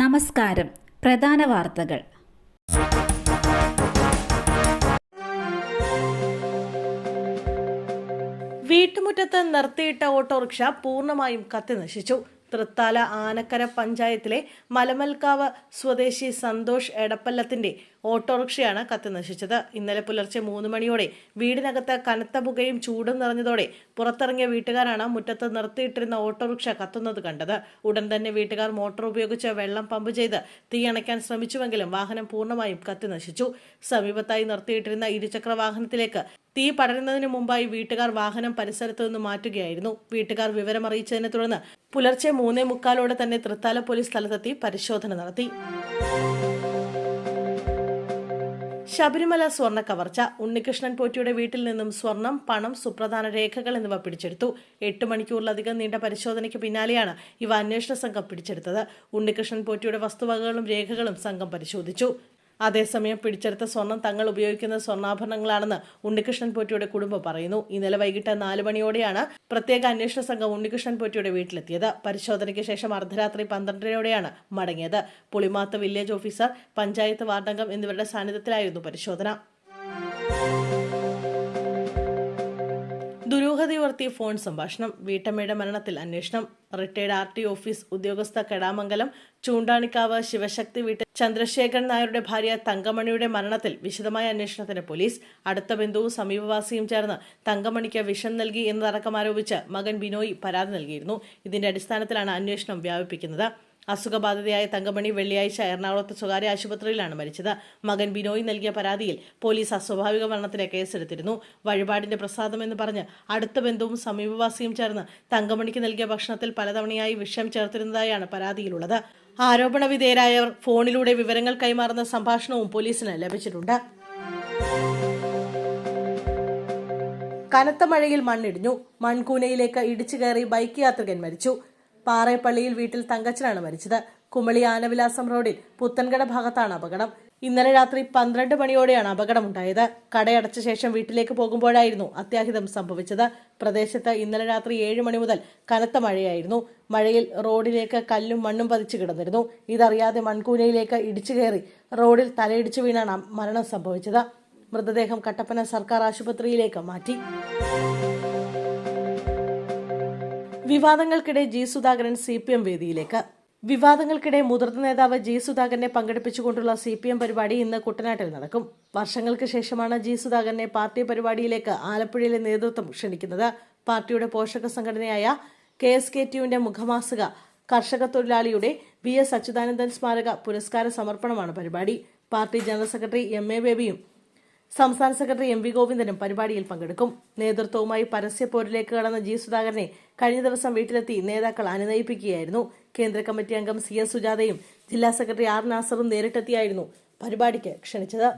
നമസ്കാരം. പ്രധാന വാർത്തകൾ. വീട്ടുമുറ്റത്ത് നിർത്തിയിട്ട ഓട്ടോറിക്ഷ പൂർണമായും കത്തിനശിച്ചു. തൃത്താല ആനക്കര പഞ്ചായത്തിലെ മലമൽക്കാവ് സ്വദേശി സന്തോഷ് എടപ്പല്ലത്തിന്റെ ഓട്ടോറിക്ഷയാണ് കത്തിനശിച്ചത് ഇന്നലെ പുലർച്ചെ മൂന്ന് മണിയോടെ വീടിനകത്ത് കനത്ത പുകയും ചൂടും നിറഞ്ഞതോടെ പുറത്തിറങ്ങിയ വീട്ടുകാരാണ് മുറ്റത്ത് നിർത്തിയിട്ടിരുന്ന ഓട്ടോറിക്ഷ കത്തുന്നത് കണ്ടത്. ഉടൻ തന്നെ വീട്ടുകാർ മോട്ടോർ ഉപയോഗിച്ച് വെള്ളം പമ്പ് ചെയ്ത് തീയണയ്ക്കാൻ ശ്രമിച്ചുവെങ്കിലും വാഹനം പൂർണമായും കത്തി നശിച്ചു. സമീപത്തായി നിർത്തിയിട്ടിരുന്ന ഇരുചക്ര വാഹനത്തിലേക്ക് തീ പടരുന്നതിന് മുമ്പായി വീട്ടുകാർ വാഹനം പരിസരത്തു നിന്ന് മാറ്റുകയായിരുന്നു. വീട്ടുകാർ വിവരമറിയിച്ചതിനെ തുടർന്ന് പുലർച്ചെ മൂന്നേ മുക്കാലോടെ തന്നെ തൃത്താല പോലീസ് സ്ഥലത്തെത്തി പരിശോധന നടത്തി. ശബരിമല സ്വർണ കവർച്ച. ഉണ്ണികൃഷ്ണൻ പോറ്റിയുടെ വീട്ടിൽ നിന്നും സ്വർണം പണം സുപ്രധാന രേഖകൾ എന്നിവ പിടിച്ചെടുത്തു. എട്ട് മണിക്കൂറിലധികം നീണ്ട പരിശോധനയ്ക്ക് പിന്നാലെയാണ് ഇവ അന്വേഷണ സംഘം പിടിച്ചെടുത്തത്. ഉണ്ണികൃഷ്ണൻ പോറ്റിയുടെ വസ്തുവകകളും രേഖകളും സംഘം പരിശോധിച്ചു. അതേസമയം പിടിച്ചെടുത്ത സ്വർണം തങ്ങൾ ഉപയോഗിക്കുന്ന സ്വർണാഭരണങ്ങളാണെന്ന് ഉണ്ണികൃഷ്ണൻ പോറ്റിയുടെ കുടുംബം പറയുന്നു. ഇന്നലെ വൈകിട്ട് നാല് മണിയോടെയാണ് പ്രത്യേക അന്വേഷണ സംഘം ഉണ്ണികൃഷ്ണൻ പോറ്റിയുടെ വീട്ടിലെത്തിയത്. പരിശോധനയ്ക്ക് ശേഷം അർദ്ധരാത്രി പന്ത്രണ്ടരയോടെയാണ് മടങ്ങിയത്. പുളിമാത്ത വില്ലേജ് ഓഫീസർ പഞ്ചായത്ത് വാർഡംഗം എന്നിവരുടെ സാന്നിധ്യത്തിലായിരുന്നു പരിശോധന. ദുരൂഹതയുയർത്തി ഫോൺ സംഭാഷണം വീട്ടമ്മയുടെ മരണത്തിൽ അന്വേഷണം. റിട്ടയർഡ് ആർ ടി ഓഫീസ് ഉദ്യോഗസ്ഥ കെടാമംഗലം ചൂണ്ടാണിക്കാവ് ശിവശക്തി വീട്ടിൽ ചന്ദ്രശേഖരൻ നായരുടെ ഭാര്യ തങ്കമണിയുടെ മരണത്തിൽ വിശദമായ അന്വേഷണത്തിന് പോലീസ് അടുത്ത ബന്ധുവും സമീപവാസിയും ചേർന്ന് തങ്കമണിക്ക് വിഷം നൽകി എന്നതടക്കം ആരോപിച്ച് മകൻ ബിനോയ് പരാതി നൽകിയിരുന്നു. ഇതിന്റെ അടിസ്ഥാനത്തിലാണ് അന്വേഷണം വ്യാപിപ്പിക്കുന്നത്. അസുഖബാധിതയായ തങ്കമണി വെള്ളിയാഴ്ച എറണാകുളത്ത് സ്വകാര്യ ആശുപത്രിയിലാണ് മരിച്ചത്. മകൻ ബിനോയ് നൽകിയ പരാതിയിൽ പോലീസ് അസ്വാഭാവിക മരണത്തിന് കേസെടുത്തിരുന്നു. വഴിപാടിന്റെ പ്രസാദമെന്ന് പറഞ്ഞ് അടുത്ത ബന്ധുവും സമീപവാസിയും ചേർന്ന് തങ്കമണിക്ക് നൽകിയ ഭക്ഷണത്തിൽ പലതവണയായി വിഷം ചേർത്തിരുന്നതായാണ് പരാതിയിലുള്ളത്. ആരോപണ വിധേയരായവർ ഫോണിലൂടെ വിവരങ്ങൾ കൈമാറുന്ന സംഭാഷണവും പോലീസിന് ലഭിച്ചിട്ടുണ്ട്. കനത്ത മഴയിൽ മണ്ണിടിഞ്ഞു. മൺകൂനയിലേക്ക് ഇടിച്ചു കയറി ബൈക്ക് യാത്രികൻ മരിച്ചു. പാറേപ്പള്ളിയിൽ വീട്ടിൽ തങ്കച്ചനാണ് മരിച്ചത്. കുമളി ആനവിലാസം റോഡിൽ പുത്തൻകട ഭാഗത്താണ് അപകടം. ഇന്നലെ രാത്രി പന്ത്രണ്ട് മണിയോടെയാണ് അപകടമുണ്ടായത്. കടയടച്ച ശേഷം വീട്ടിലേക്ക് പോകുമ്പോഴായിരുന്നു അത്യാഹിതം സംഭവിച്ചത്. പ്രദേശത്ത് ഇന്നലെ രാത്രി ഏഴ് മണി മുതൽ കനത്ത മഴയായിരുന്നു. മഴയിൽ റോഡിലേക്ക് കല്ലും മണ്ണും പതിച്ചു കിടന്നിരുന്നു. ഇതറിയാതെ മൺകൂനയിലേക്ക് ഇടിച്ചു കയറി റോഡിൽ തലയിടിച്ചു വീണാണ് മരണം സംഭവിച്ചത്. മൃതദേഹം കട്ടപ്പന സർക്കാർ ആശുപത്രിയിലേക്ക് മാറ്റി. വിവാദങ്ങൾക്കിടെ G Sudhakaran C P M വേദിയിലേക്ക്. വിവാദങ്ങൾക്കിടെ മുതിർന്ന നേതാവ് ജി സുധാകരനെ പങ്കെടുപ്പിച്ചുകൊണ്ടുള്ള സി പി എം പരിപാടി ഇന്ന് കുട്ടനാട്ടിൽ നടക്കും. വർഷങ്ങൾക്ക് ശേഷമാണ് ജി സുധാകരനെ പാർട്ടി പരിപാടിയിലേക്ക് ആലപ്പുഴയിലെ നേതൃത്വം ക്ഷണിക്കുന്നത്. പാർട്ടിയുടെ പോഷക സംഘടനയായ കെ എസ് കെ ടിയുവിന്റെ മുഖമാസിക കർഷക തൊഴിലാളിയുടെ വി എസ് അച്യുതാനന്ദൻ സ്മാരക പുരസ്കാര സമർപ്പണമാണ് പരിപാടി. പാർട്ടി ജനറൽ സെക്രട്ടറി എം എ ബേബിയും സംസ്ഥാന സെക്രട്ടറി എം വി ഗോവിന്ദനും പരിപാടിയിൽ പങ്കെടുക്കും. നേതൃത്വവുമായി പരസ്യപ്പോരിലേക്ക് കടന്ന ജി സുധാകരനെ കഴിഞ്ഞ ദിവസം വീട്ടിലെത്തി നേതാക്കൾ അനുനയിപ്പിക്കുകയായിരുന്നു. കേന്ദ്ര കമ്മിറ്റി അംഗം സി എസ് സുജാതയും ജില്ലാ സെക്രട്ടറി ആർ നാസറും നേരിട്ടെത്തിയായിരുന്നു പരിപാടിക്ക് ക്ഷണിച്ചത്.